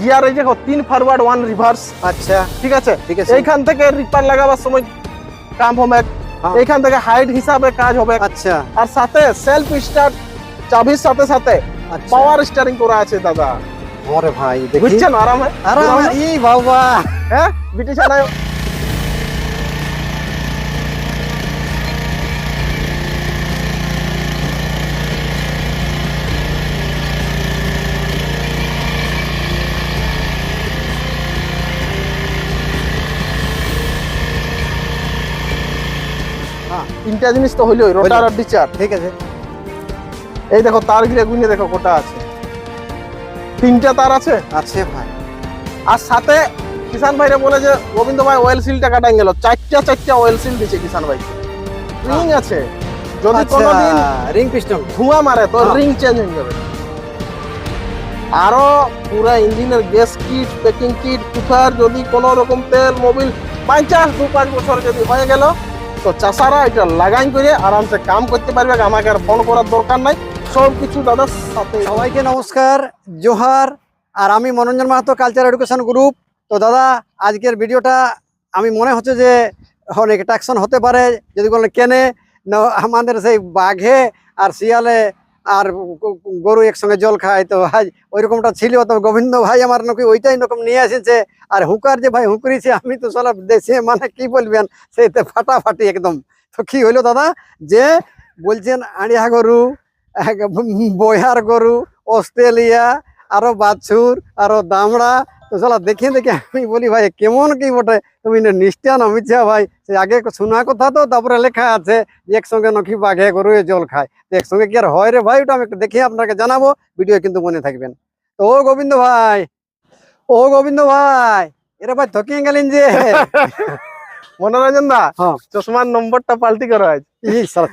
Gear এই দেখো তিন ফরওয়ার্ড ওয়ান রিভার্স আচ্ছা। ঠিক আছে? ঠিক আছে। এইখান থেকে রিপার লাগাবার সময় কাম হবে হ্যাঁ। এইখান থেকে হাইট হিসাবে কাজ হবে আচ্ছা। আর সাথে সেলফ স্টার্ট চাবির সাথে সাথে আচ্ছা। পাওয়ার স্টারিং করা আছে দাদা। ওরে ভাই দেখছেন বুঝছেন? আরামে। এই বাবা। হ্যাঁ? বিটি ছানায় হ্যাঁ তিনটা জিনিস তো হইল। রোটার আর ডিচার ঠিক আছে। এই দেখো তার গিরে গুনে দেখো কোটা আছে। তিনটা তার আছে? আছে ভাই। আর সাথে কিষান ভাইরে বলে যে গোবিন্দ ভাই অয়েল সিলটা কাটাই গেল। চারটা চারটা অয়েল সিল দিছে কিষান ভাই। রিং আছে। যদি আচ্ছা কোনোদিন রিং পিস্টন ধোঁয়া মারে তো হ্যাঁ। রিং চেঞ্জ হয়ে যাবে। আরও পুরা ইঞ্জিনের gas kit packing kit cooker যদি কোনো রকম তেল মোবিল পঞ্চাশ দু পাঁচ বছর যদি হয়ে গেল তো চাষারা এটা লাগাই করে আরামসে কাম করতে পারবে, আমাকে আর ফোন করার দরকার নাই। সব কিছু দাদার সাথে সবাইকে নমস্কার, জোহার, আর আমি Manoranjan Mahato culture education group তো দাদা, আজকের ভিডিওটা আমি মনে হচ্ছে যে অনেক অ্যাট্রাকশন হতে পারে, যদি কেনে, না, আমাদের সেই বাঘে আর শিয়ালে আর গরু একসঙ্গে জল খায়, তো ভাই ওই রকমটা ছিল। তো গোবিন্দ ভাই আমার নাকি ওইটাই রকম নিয়ে এসেছে। আর হুকার যে ভাই হুকরিছে আমি তো সব দেশে মানে কি বলবেন সেইতে ফাটাফাটি একদম। তো কি হইল দাদা? যে বলছেন, আড়িয়া গরু বয়ার গরু, অস্ট্রেলিয়া, আরও বাছুর, আরও দামড়া তো চলা দেখে দেখে। আমি বলি ভাই কেমন কি বটে? তুমি না নিষ্ঠা না মিথ্যা ভাই? সে আগে শোনা কথা তো তারপরে লেখা আছে যে একসঙ্গে নাকি বাঘে গরু জল খায়। তো একসঙ্গে কি আর হয় রে ভাই? ওটা আমি দেখে আপনাকে জানাব। ভিডিও কিন্তু মনে থাকবেন। তো ও গোবিন্দ ভাই ও গোবিন্দ ভাই এরা ভাই থকিয়ে গেলেন যে। মনোরঞ্জন দা হ্যাঁ। চশমার নম্বরটা পাল্টি করো আজ।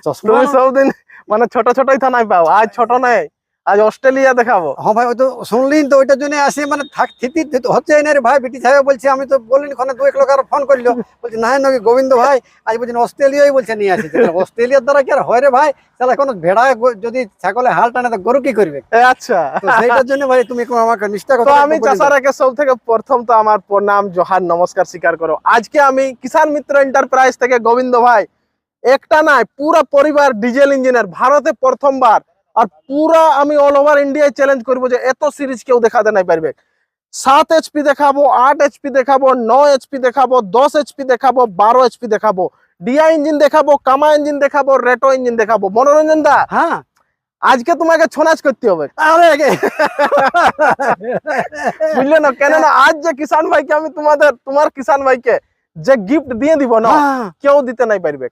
চশমা। সবদিন মানে ছোট ছোটই নাই পাও আজ ছোট নাই। আজ অস্ট্রেলিয়া দেখাবো। হ্যাঁ ভাই ওই তো শুনলিন তো ওইটার জন্য আসি মানে থাক থিতি থিতি হচ্ছে না রে ভাই বিটি সাহেব বলছে আমি তো বলিনি ওখানে দু এক লোক আর ফোন করল বলছে না নাকি গোবিন্দ ভাই আজ বলছেন অস্ট্রেলিয়াই বলছে নিয়ে আসি। অস্ট্রেলিয়ার দ্বারা কি আর হয় রে ভাই? তাহলে কোনো ভেড়া যদি ছাগলে হাল টানে তো গরু কি করবে? আচ্ছা। সেইটার জন্য ভাই তুমি আমাকে নিষ্ঠা করো আমি চাষারাকে সব থেকে প্রথম তো আমার প্রণাম জোহার নমস্কার স্বীকার করো। আজকে আমি কিষান মিত্র এন্টারপ্রাইজ থেকে গোবিন্দ ভাই একটা নাই পুরো পরিবার ডিজেল ইঞ্জিনের ভারতে প্রথমবার আর পুরো আমি অল ওভার ইন্ডিয়ায় চ্যালেঞ্জ করব যে এত সিরিজ কেউ দেখাতে নাই পারবে? সাত এইচপি দেখাবো আট এইচপি দেখাবো নয় এইচপি দেখাবো দশ এইচপি দেখাবো বারো এইচপি দেখাবো। ডিআই ইঞ্জিন দেখাবো কামা ইঞ্জিন দেখাবো রেটো ইঞ্জিন দেখাবো। মনোরঞ্জন দা হ্যাঁ। আজকে তোমাকে ছোনাচ করতে হবে। বুঝলে না? কেন না আজ যে কিষান ভাইকে আমি তোমাদের তোমার কিষান ভাইকে যে গিফট দিয়ে দিব না হ্যাঁ, কেউ দিতে নাই পারবে?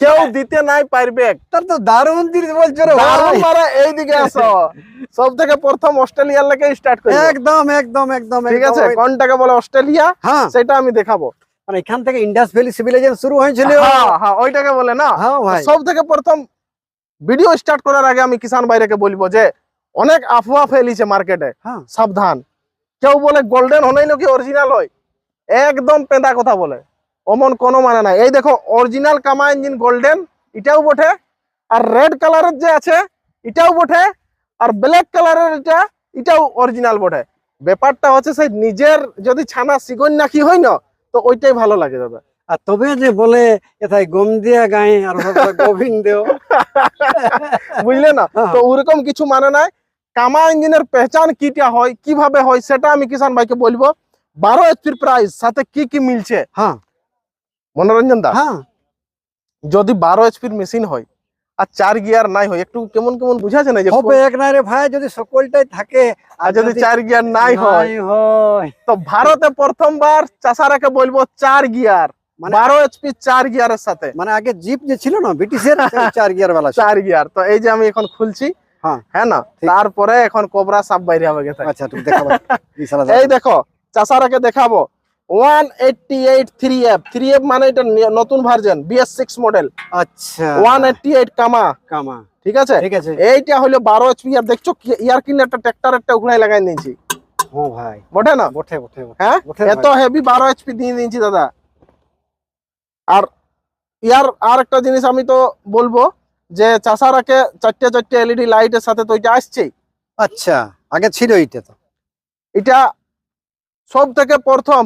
কেউ দিতে নাই পারবে। তার তো দারুণ বলছো দারুণ মারা এইদিকে আসো। সব থেকে প্রথম অস্ট্রেলিয়ার লেগে স্টার্ট করি একদম একদম একদম ঠিক আছে? কোনটাকে বলে অস্ট্রেলিয়া? হ্যাঁ। সেটা আমি দেখাবো। মানে এখান থেকে ইন্ডাস ভ্যালি সিভিলাইজেশন শুরু হয়েছিল। হ্যাঁ হ্যাঁ ওইটাকে বলে না। হ্যাঁ ভাই। সব থেকে প্রথম ভিডিও স্টার্ট করার আগে আমি কিষান ভাইরাকে বলব যে অনেক আফওয়া ফেলিছে মার্কেটে হ্যাঁ। সাবধান। কেউ বলে গোল্ডেন হলেই নাকি অরিজিনাল হয়? একদম পেঁদা কথা বলে। অমন কোনো মানে নাই। এই দেখো অরিজিনাল কামা ইঞ্জিন গোল্ডেন এটাও বটে। আর রেড কালারের যে আছে এটাও বটে। আর ব্ল্যাক কালারের এটা এটাও অরিজিনাল বটে। ব্যাপারটা হচ্ছে সেই নিজের যদি ছানা সিগন নাকি হয় না তো ওইটাই ভালো লাগে দাদা। আর তবে যে বলে এথায় গম দিয়া গায়ে আর গোবিন্দ বুঝলে না? হ্যাঁ। তো ওরকম কিছু মানে নাই। কামা ইঞ্জিনের পেহচান কিটা হয় কীভাবে হয় সেটা আমি কিষান ভাইকে বলব। বারো এইচপির প্রাইস সাথে কি কি মিলছে? হ্যাঁ। মনোরঞ্জন দা? হ্যাঁ। যদি বারো এইচপির মেশিন হয় আর চার গিয়ার নাই হয় একটু কেমন কেমন বুঝাছে না যে হবে এক রে ভাই যদি সকলটাই থাকে আর যদি চার গিয়ার নাই হয় তো ভারতে প্রথমবার চাষারাকে বলব চার গিয়ার মানে বারো এইচপি চার গিয়ারের সাথে। মানে আগে জিপ যে ছিল না ব্রিটিশের চার গিয়ার চার গিয়ার তো এই যে আমি এখন খুলছি হ্যাঁ। হ্যাঁ না? তারপরে এখন কোবরা সাপ বাইরে হবে আচ্ছা তুমি দেখাবো। এই দেখো চাষারাকে দেখাবো। One eighty eight three F three F মানে এটা নতুন ভার্জন বিএস সিক্স মডেল আচ্ছা। ওয়ান এইটটি এইট কামা কামা ঠিক আছে? ঠিক আছে। এইটা হলো বারো এইচপি আর দেখছ ইয়ার কিনে একটা ট্রাক্টর একটা উখড়াই লাগাই নিয়েছি। ও ভাই। বটে না? বটে বটে বটে। হ্যাঁ? এত হেভি বারো এইচপি দিয়ে দিয়েছি দাদা। আর ইয়ার আর একটা জিনিস আমি তো বলব যে চাষারাকে চারটে চারটে এলইডি লাইটের সাথে তো এটা আসছেই। আচ্ছা আগে ছিল এইটা তো। এটা সব থেকে প্রথম।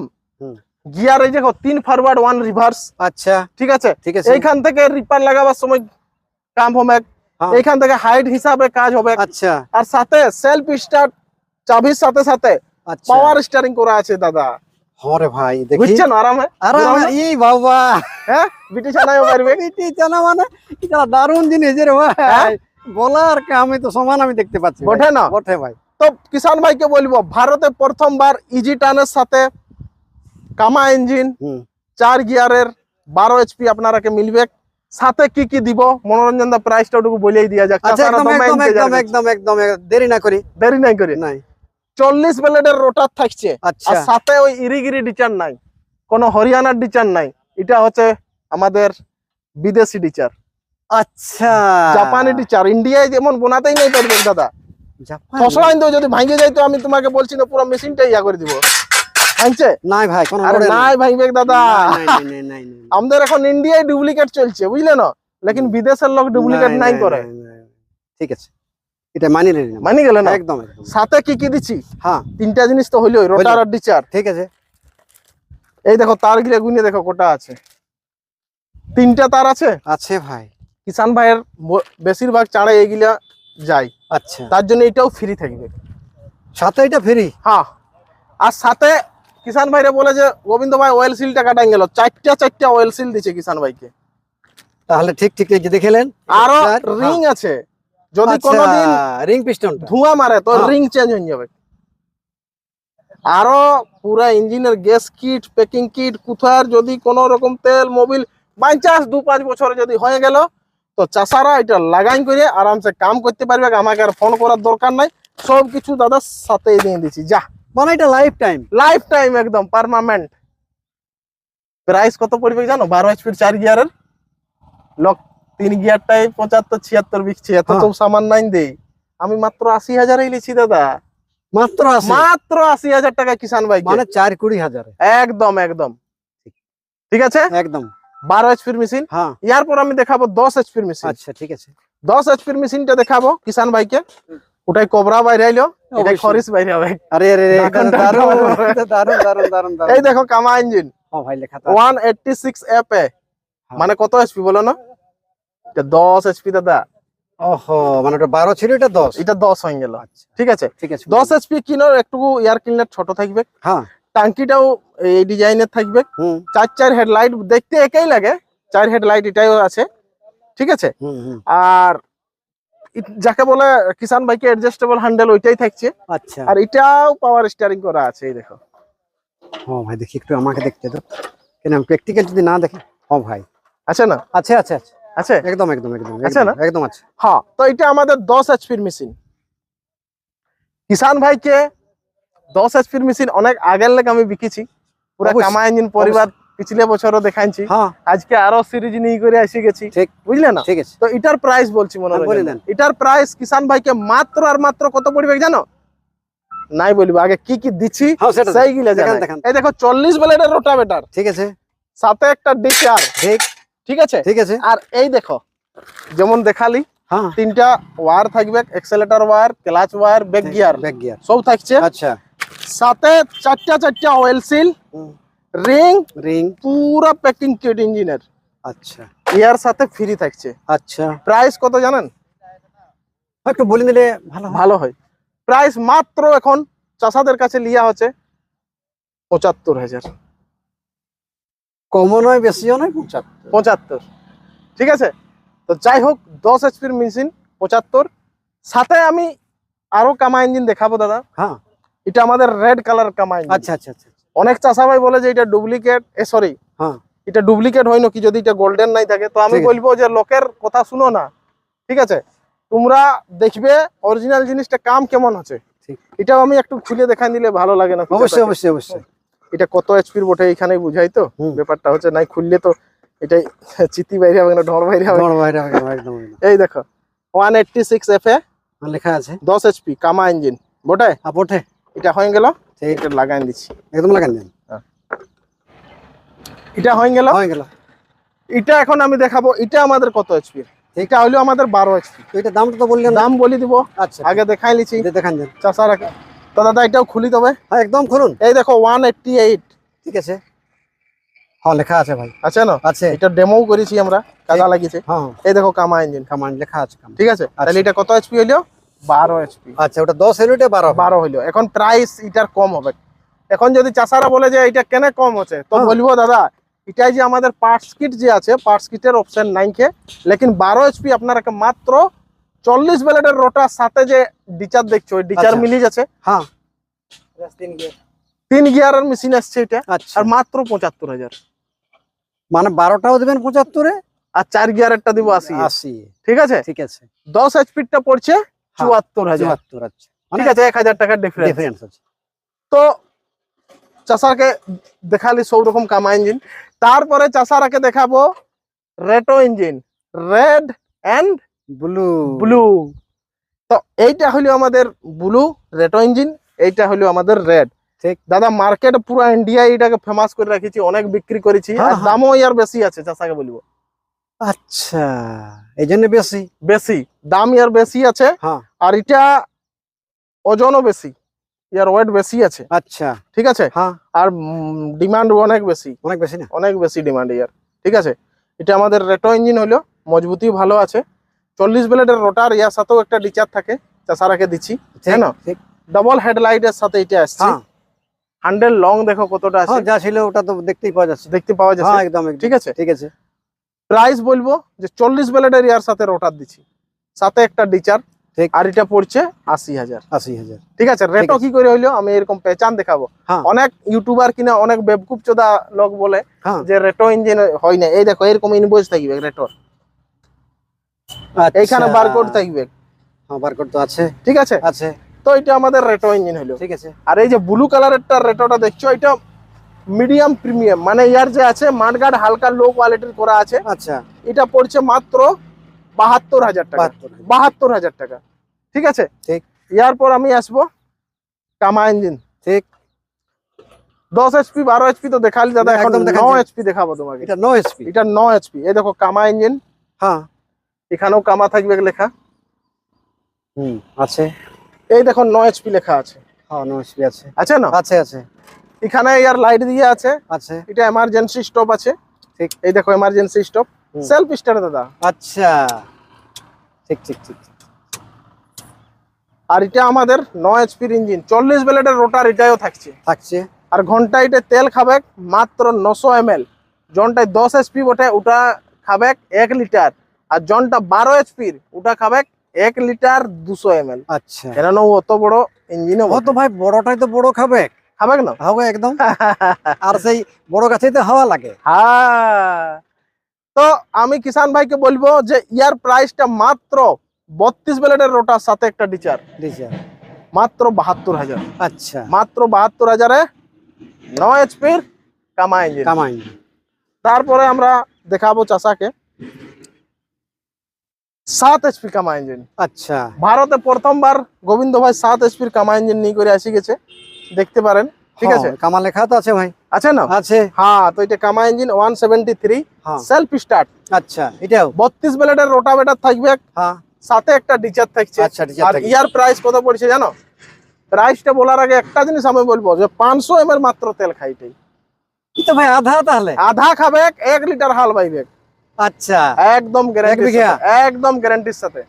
গিয়ার এই দেখো তিন ফরওয়ার্ড ওয়ান রিভার্স আচ্ছা। ঠিক আছে? ঠিক আছে। এইখান থেকে রিপার লাগাবার সময় কাম হবে হ্যাঁ। এইখান থেকে হাইট হিসাবে কাজ হবে আচ্ছা। আর সাথে সেলফ স্টার্ট চাবির সাথে সাথে আচ্ছা। পাওয়ার স্টারিং করা আছে দাদা। হরে ভাই দেখি। বুঝছেন? আরামে? আরে আমার এই বাবা। হ্যাঁ? বিটি চানায় পারবে এটি জানা মানে? এটা দারুণ জিনিস রে ভাই। হ্যাঁ? বলার কামে তো সমান আমি দেখতে পাচ্ছি। বটে না? বটে ভাই। তো কিষান ভাইকে বলব ভারতে প্রথমবার ইজি টানের সাথে কামা ইঞ্জিন চার গিয়ারের বারো এইচপি আপনারাকে মিলবে। সাথে কি কি দিব? মনোরঞ্জন দা প্রাইসটা ওটুকু বলেই দিয়া যাক। আচ্ছা একদম একদম একদম দেরি না করি। দেরি নাই করে। নাই। চল্লিশ ব্লেডের রোটার থাকছে। আর আচ্ছা। সাথে ওই ইরিগিরি ডিচার নাই। কোনো হরিয়ানার ডিচার নাই। এটা হচ্ছে আমাদের বিদেশি ডিচার আচ্ছা। জাপানি ডিচার ইন্ডিয়ায় যেমন বোনাতেই নাই পারবে দাদা। তো যদি ভাঙে যায় তো আমি তোমাকে বলছি না পুরো মেশিনটা ইয়া করে দিব। নাই ভাই কোন আরে নাই। ভাঙবে দাদা। নাই নাই নাই নাই নাই আমাদের এখন ইন্ডিয়ায় ডুপ্লিকেট চলছে বুঝলে না? লেকিন বিদেশের লোক ডুপ্লিকেট নাই করে। ঠিক আছে। এটা মানি মানি গেল না? একদম সাথে কি কি দিচ্ছি? হ্যাঁ। তিনটা জিনিস তো হইল। রোটার আর ডিচার ঠিক আছে। এই দেখো তার গিলে গুনে দেখো কোটা আছে। তিনটা তার আছে? আছে ভাই। কিষান ভাইয়ের বেশিরভাগ চাড়ে এগুলা যায়। আচ্ছা। তার জন্য এটাও ফ্রি থাকবে। সাথে এটা ফ্রি হ্যাঁ। আর সাথে কিষান ভাইরে বলে যে গোবিন্দ ভাই অয়েল সিলটা কাটাই গেল চারটা চারটা অয়েল সিল দিছে কিষান ভাইকে। তাহলে ঠিক ঠিক দেখেলেন আরও রিং আছে। যদি কোনোদিন রিং পিস্টনটা ধোঁয়া মারে তো হ্যাঁ। রিং চেঞ্জ হয়ে যাবে। আরও পুরা ইঞ্জিনের গ্যাস কিট প্যাকিং কিট কোথার যদি কোনো রকম তেল মোবিল বাই চান্স দু পাঁচ বছরে যদি হয়ে গেল তো চাষারা এটা লাগাই করে আরামসে কাম করতে পারবে। আমাকে আর ফোন করার দরকার নাই। সব কিছু দাদা সাথে দিয়ে দিচ্ছি যা। মানে এটা লাইফ টাইম লাইফ টাইম একদম পার্মানেন্ট প্রাইস কত পড়বে জানো? বারো এইচপির চার গিয়ারের লক তিন গিয়ারটাই পঁচাত্তর ছিয়াত্তর বিকছে এত তো হ্যাঁ। সামান নাই দেই। আমি মাত্র আশি হাজারেই লিছি দাদা। মাত্র মাত্র আশি হাজার টাকা কিষান ভাই মানে চার কুড়ি হাজার। একদম একদম। ঠিক। আছে? একদম। বারো এইচপির মেশিন হ্যাঁ। ইয়ার পর আমি দেখাবো দশ এইচপির মেশিন আচ্ছা ঠিক আছে। দশ এইচপির মেশিনটা দেখাবো কিষান ভাইকে ওটাই কোবরা বাইরে আইলো অবশ্যই। খরিস বাইরে হবে আরে আরে এটা। এটা দারুণ। দারুণ দারুণ দারুণ এই দেখো কামা ইঞ্জিন ও ভাই লেখা তো one eighty six F A. মানে কত এইচপি বলো না? এটা দশ এইচপি দাদা। ওহো মানে এটা বারো ছিল এটা দশ? এটা দশ হয়ে গেল। আচ্ছা। ঠিক আছে? ঠিক আছে দশ এইচপি কিনোর একটু এয়ার ক্লিনার ছোট থাকবে। হ্যাঁ। টাঙ্কিটাও এই ডিজাইনের থাকবে। হুম। চার চার হেডলাইট দেখতে একই লাগে। চার হেডলাইট এটাও আছে। ঠিক আছে? আর যাকে বলে কিষান বাইকে অ্যাডজাস্টেবল হ্যান্ডেল ওইটাই থাকছে। আচ্ছা। আর এটাও পাওয়ার স্টিয়ারিং করা আছে এই দেখো। ও ভাই দেখি একটু আমাকে দেখতে দাও। কেন প্র্যাকটিক্যাল যদি না দেখে ও ভাই। আছে না? আছে আছে আছে। আছে? একদম একদম একদম আছে না? একদম আছে। হ্যাঁ তো এটা আমাদের দশ এইচপির মেশিন কিষান ভাইকে দশ এইচপির মেশিন অনেক আগের লেগে আমি বিকেছি। পুরো কামা ইঞ্জিন পরিবার পিছলে বছরও দেখাইছি আজকে আরও সিরিজ নিয়ে করে এসে গেছি ঠিক। বুঝলে না ঠিক আছে তো এটার প্রাইস বলছি মনে হ্যাঁ, বলে। এটার প্রাইস কিষান ভাইকে মাত্র আর মাত্র কত পড়বে জানো নাই বলব আগে কি কি দিচ্ছি সেটা সেই গিলা দেখান, জানাই। এই দেখো চল্লিশ ব্লেডের রোটাভেটার ঠিক আছে সাথে একটা ডিচার ঠিক ঠিক আছে ঠিক আছে আর এই দেখো যেমন দেখালি হ্যাঁ তিনটা ওয়ার থাকবে accelerator wire clutch wire back gear back gear সব থাকছে আচ্ছা সাথে চারটা চারটা অয়েল সিল রিং রিং পুরো প্যাকিং কিট ইঞ্জিনের আচ্ছা। ইয়ার সাথে ফ্রি থাকছে। আচ্ছা। প্রাইস কত জানেন? একটু বলে দিলে ভালো ভালো হয়। প্রাইস মাত্র এখন চাষাদের কাছে লিয়া হচ্ছে পঁচাত্তর হাজার। কমও নয় বেশিও নয় পঁচাত্তর। পঁচাত্তর। ঠিক আছে? তো যাই হোক দশ এইচপির মেশিন পঁচাত্তর। সাথে আমি আরও কামা ইঞ্জিন দেখাবো দাদা। হ্যাঁ। এটা আমাদের রেড কালার কামা ইঞ্জিন আচ্ছা আচ্ছা আচ্ছা। অনেক চাষা ভাই বলে যে এটা ডুপ্লিকেট এ সরি হ্যাঁ। এটা ডুপ্লিকেট হয় নাকি যদি এটা গোল্ডেন নাই থাকে? তো আমি বলব যে লোকের কথা শুনো না ঠিক আছে? তোমরা দেখবে অরিজিনাল জিনিসটা কাম কেমন হচ্ছে। এটাও আমি একটু খুলে দেখাই দিলে ভালো লাগে না। অবশ্যই অবশ্যই অবশ্যই। এটা কত এইচপির বটে এখানেই বুঝাই তো। ব্যাপারটা হচ্ছে নাই খুললে তো এটাই চিতি বাইরে হবে না ঢর বাইরে হবে। তোমার বাইরে একদম একদম। এই দেখো one eighty six F A আর লেখা আছে? দশ এইচপি কামা ইঞ্জিন বটে? ওঠে এটা হয়ে গেল। লাগাই দিচ্ছি। একদম দেন। এটা হয়ে গেল? হয়ে গেল। এটা এখন আমি দেখাবো এটা আমাদের কত এইচপি এটা হলো আমাদের বারো এইচপি তো এটা দামটা তো বললেন না? দাম বলে দিব। আচ্ছা আগে দেখাই লিছি দেখান দেন। চাষারা তো দাদা এটাও খুলি তবে। হ্যাঁ একদম খুলুন। এই দেখো ওয়ান এইটটি এইট ঠিক আছে। হ্যাঁ লেখা আছে ভাই। আছে না? আছে। এটা ডেমো করেছি আমরা কাজা লাগিয়েছে। হ্যাঁ। এই দেখো কামা ইঞ্জিন কামান লেখা আছে ঠিক আছে? তাহলে এটা কত এইচপি হইল বারো এইচপি আচ্ছা ওটা দশ হলো এটা বারো বারো হইল এখন প্রাইস এটার কম হবে। এখন যদি চাষারা বলে যে এটা কেন কম হচ্ছে তো হ্যাঁ। বলব দাদা এটাই যে আমাদের পার্টস কিট যে আছে পার্টস কিটের অপশন নাই কে। লেকিন বারো এইচপি আপনারা মাত্র চল্লিশ ব্লেডের রোটার সাথে যে ডিচার দেখছ ওই ডিচার আচ্ছা। মিলি যাচ্ছে। হ্যাঁ। তিন গিয়ারের মেশিন আসছে এটা আচ্ছা। আর মাত্র পঁচাত্তর হাজার। মানে বারোটাও দেবেন পঁচাত্তরে? আর চার গিয়ারেরটা দিব আশি। আশি। ঠিক আছে? ঠিক আছে। দশ এইচপিটা পড়ছে চুয়াত্তর হাজার। চুয়াত্তর আচ্ছা। ঠিক আছে এক হাজার টাকার ডিফারেন্স আছে। তো চাষাকে দেখালি সব রকম কামা ইঞ্জিন তারপরে চাষারাকে দেখাবো রেটো engine red and blue blue তো এইটা হলো আমাদের ব্লু রেটো ইঞ্জিন এইটা হলো আমাদের রেড ঠিক। দাদা মার্কেট পুরো ইন্ডিয়া এটাকে ফেমাস করে রাখেছি অনেক বিক্রি করেছি হ্যাঁ, আর হ্যাঁ। দামও ইয়ার বেশি আছে চাষাকে বলব। আচ্ছা এই জন্য বেশি। বেশি। দাম ইয়ার বেশি আছে হ্যাঁ। আর এটা ওজনও বেশি ইয়ার ওয়েট বেশি আছে। আচ্ছা। ঠিক আছে? হ্যাঁ। আর ডিমান্ড অনেক বেশি। অনেক বেশি না? অনেক বেশি ডিমান্ড ইয়ার। ঠিক আছে? এটা আমাদের রেটো ইঞ্জিন হলো মজবুতি ভালো আছে। চল্লিশ ব্লেডের রোটার ইয়ার সাথেও একটা ডিচার থাকে চাষারাকে দিচ্ছি। না? ডাবল হেডলাইট এর সাথে এটা আসছে। হ্যাঁ। হান্ড্রেড লং দেখো কতটা আছে। হ্যাঁ যা ছিল ওটা তো দেখতেই পাওয়া যাচ্ছে। দেখতে পাওয়া যাচ্ছে। একদম একদম। ঠিক আছে? ঠিক আছে। প্রাইস বলব যে চল্লিশ ব্লেডের ইয়ার সাথে রোটার দিচ্ছি। সাথে একটা ডিচার ঠিক। আর এটা পড়ছে আশি হাজার। আশি হাজার। ঠিক আছে? রেটো কি করে হইল? আমি এরকম পেচান দেখাবো। হ্যাঁ। অনেক ইউটিউবার কিনা অনেক বেবকুপ চোদা লোক বলে হ্যাঁ। যে রেটো ইঞ্জিন হয় না এই দেখো এরকম ইনভয়েস থাকবে রেটোর এইখানে আচ্ছা। বারকোড থাকবে। হ্যাঁ বারকোড তো আছে। ঠিক আছে? আছে। তো এটা আমাদের রেটো ইঞ্জিন হলো ঠিক আছে। আর এই যে ব্লু কালারেরটা রেটোটা দেখছ এটা মিডিয়াম প্রিমিয়াম মানে ইয়ার যে আছে মাঠগার্ড হালকা লো কোয়ালিটির করা আছে। আচ্ছা। এটা পড়ছে মাত্র বাহাত্তর হাজার টাকা। বাহাত্তর হাজার। টাকা। ঠিক আছে? ঠিক। ইয়ার পর আমি আসব কামা ইঞ্জিন। ঠিক। দশ এইচপি বারো এইচপি তো দেখালি দাদা না, এখন ন এইচপি দেখাবো তোমাকে। এটা নো এসপি। এটা ন এইচপি এই দেখো কামা ইঞ্জিন। হ্যাঁ। এখানেও কামা থাকবে লেখা। হুম আছে। এই দেখো ন এইচপি লেখা আছে। হ্যাঁ নো এসপি আছে। আছে না? আছে আছে। এখানে ইয়ার লাইট দিয়ে আছে। আছে। এটা এমার্জেন্সি স্টপ আছে। ঠিক। এই দেখো এমার্জেন্সি স্টপ। সেলফ স্টার্ট দাদা। আচ্ছা। ঠিক ঠিক ঠিক। আর এটা আমাদের ন এইচপির ইঞ্জিন চল্লিশ ব্লেডের রোটার এটাও থাকছে। থাকছে। আর ঘন্টায় এটা তেল খাবে মাত্র নশো এম এল জনটায় দশ এইচপি বটে ওটা খাবে এক লিটার আর জনটা বারো এইচপির ওটা খাবে এক লিটার দুশো এম এল আচ্ছা। কেন অত বড় ইঞ্জিনও ও তো ভাই বড়টাই তো বড় খাবে। খাবে না হবে একদম। আর সেই বড় গাছেই তো হাওয়া লাগে। হ্যাঁ। তো আমি কিষান ভাইকে বলব যে ইয়ার প্রাইসটা মাত্র বত্রিশ ব্লেডের রোটার সাথে একটা ডিচার। দিছে মাত্র বাহাত্তর হাজার। আচ্ছা। মাত্র বাহাত্তর হাজারে নয় এইচপির কামা ইঞ্জিন। কামাই তারপরে আমরা দেখাবো চাষাকে সাত এইচপি কামা ইঞ্জিন। আচ্ছা। ভারতে প্রথমবার গোবিন্দ ভাই সাত এইচপির কামা ইঞ্জিন নিয়ে করে আসি গেছে। দেখতে পারেন। ঠিক আছে? কামা লেখা তো আছে ভাই। আছে না? আছে। হ্যাঁ তো এটা কামা ইঞ্জিন ওয়ান সেভেন্টি থ্রি হ্যাঁ সেলফ স্টার্ট আচ্ছা এটাও? বত্রিশ ব্লেডের রোটাভেটার থাকবে। হ্যাঁ। সাথে একটা ডিচার থাকছে। আচ্ছা, ডিচার আর ইয়ার প্রাইস কত পড়ছে জানো? প্রাইসটা বলার আগে একটা জিনিস আমি বলব যে পাঁচশো এম মাত্র তেল খাইটাই কি তো ভাই আধা তাহলে? আধা খাবে এক লিটার হাল বাইবে আচ্ছা। একদম গ্যারান্টি একদম গ্যারান্টির সাথে।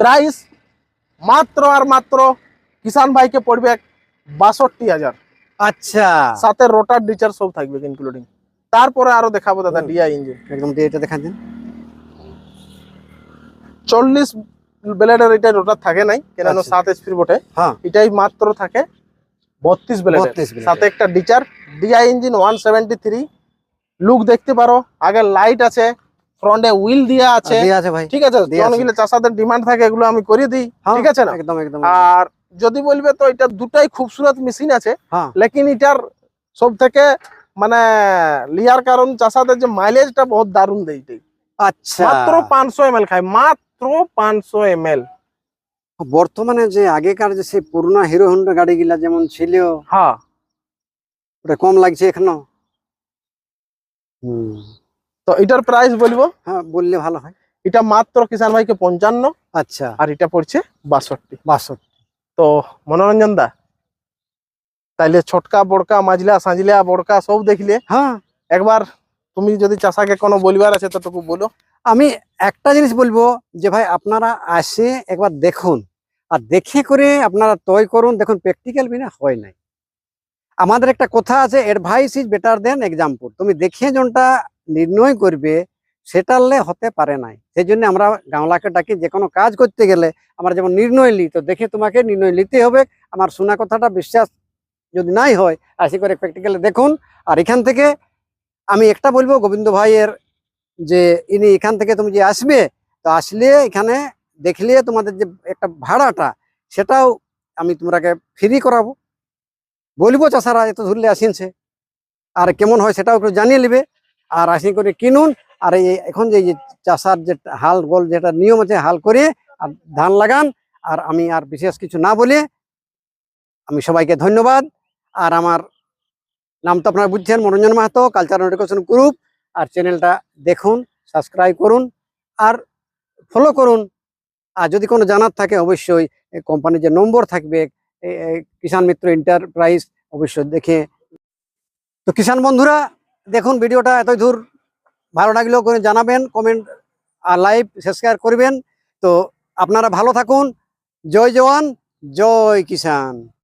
প্রাইস মাত্র আর মাত্র কিষান ভাইকে পড়বে বাষট্টি হাজার। আচ্ছা। সাথে রোটার ডিচার সব থাকবে ইনক্লুডিং তারপরে আরও দেখাবো দাদা ডিআই ইঞ্জিন একদম এটা দেখান দিন। চল্লিশ ব্লেডের এটা রোটার থাকে নাই কেন আচ্ছা। সাত এইচপির বটে হ্যাঁ। এটাই মাত্র থাকে বত্রিশ ব্লেডের। 32 সাথে একটা ডিচার DI engine one seventy three look দেখতে পারো আগে লাইট আছে ফ্রন্টে হুইল দিয়া আছে। ঠিক আছে? চাষাদের ডিমান্ড থাকে এগুলো আমি করে দিই। হ্যাঁ, ঠিক আছে না? একদম একদম। আর যদি বলবে তো এটা দুটাই খুবসুরত মেশিন আছে। হ্যাঁ। লেকিন এটার সব থেকে মানে লিয়ার কারণ চাষাদের যে মাইলেজটা বহুত দারুণ দেয় এটাই। আচ্ছা। মাত্র পাঁচশো এম খায় মাত্র পাঁচশো এম বর্তমানে যে আগেকার যে সেই পুরোনো হিরো হন্ডা গাড়িগুলা যেমন ছিল হ্যাঁ। ওটা কম লাগছে এখনও। হুম। তো এটার প্রাইস বলব? হ্যাঁ বললে ভালো হয়। এটা মাত্র কিষান ভাইকে পঞ্চান্ন আচ্ছা। আর এটা পড়ছে বাষট্টি। বাষট্টি। তো মনোরঞ্জন দা তাইলে ছোটকা বড়কা মাঝলা সাঁঝলা বড়কা সব দেখলে। হ্যাঁ। একবার তুমি যদি চাষাকে কোনো বলিবার আছে তো ততটুকু বলো। আমি একটা জিনিস বলব যে ভাই আপনারা আসে একবার দেখুন। আর দেখে করে আপনারা তয় করুন দেখুন প্র্যাকটিক্যাল বিনা হয় নাই। আমাদের একটা কথা আছে advice is better than example তুমি দেখে যোনটা নির্ণয় করবে সেটালে হতে পারে নাই। সেই জন্য আমরা গামলাকে ডাকি যে কোনো কাজ করতে গেলে আমরা যেমন নির্ণয় নিই, তো দেখে তোমাকে নির্ণয় নিতে হবে। আমার শোনা কথাটা বিশ্বাস যদি নাই হয় আসি করে প্র্যাকটিক্যালে দেখুন। আর এখান থেকে আমি একটা বলব, গোবিন্দ ভাইয়ের যে ইনি এখান থেকে তুমি যে আসবে, তো আসলে এখানে দেখলে তোমাদের যে একটা ভাড়াটা, সেটাও আমি তোমরাকে ফ্রি করাবো। বলব চাষারা, এত ধরলে আসিনছে আর কেমন হয় সেটাও একটু জানিয়ে নেবে। আর আসি করে কিনুন। আর এই এখন যে চাষার যে হাল গোল যেটা নিয়ম আছে, হাল করে আর ধান লাগান, আর আমি আর বিশেষ কিছু না বলে আমি সবাইকে ধন্যবাদ। আর আমার নাম তো আপনারা বুঝছেন, Manoranjan Mahato culture education group আর চ্যানেলটা দেখুন, সাবস্ক্রাইব করুন, আর ফলো করুন। আর যদি কোনো জানার থাকে, অবশ্যই কোম্পানির যে নম্বর থাকবে কিষাণ মিত্র এন্টারপ্রাইজ অবশ্যই দেখে। তো কিষাণ বন্ধুরা, দেখুন, ভিডিওটা এত দূর। ভালো লাগলেও করে জানাবেন কমেন্ট আর লাইভ সাবস্ক্রাইব করবেন। তো আপনারা ভালো থাকুন। জয় জওয়ান, জয় কিষাণ।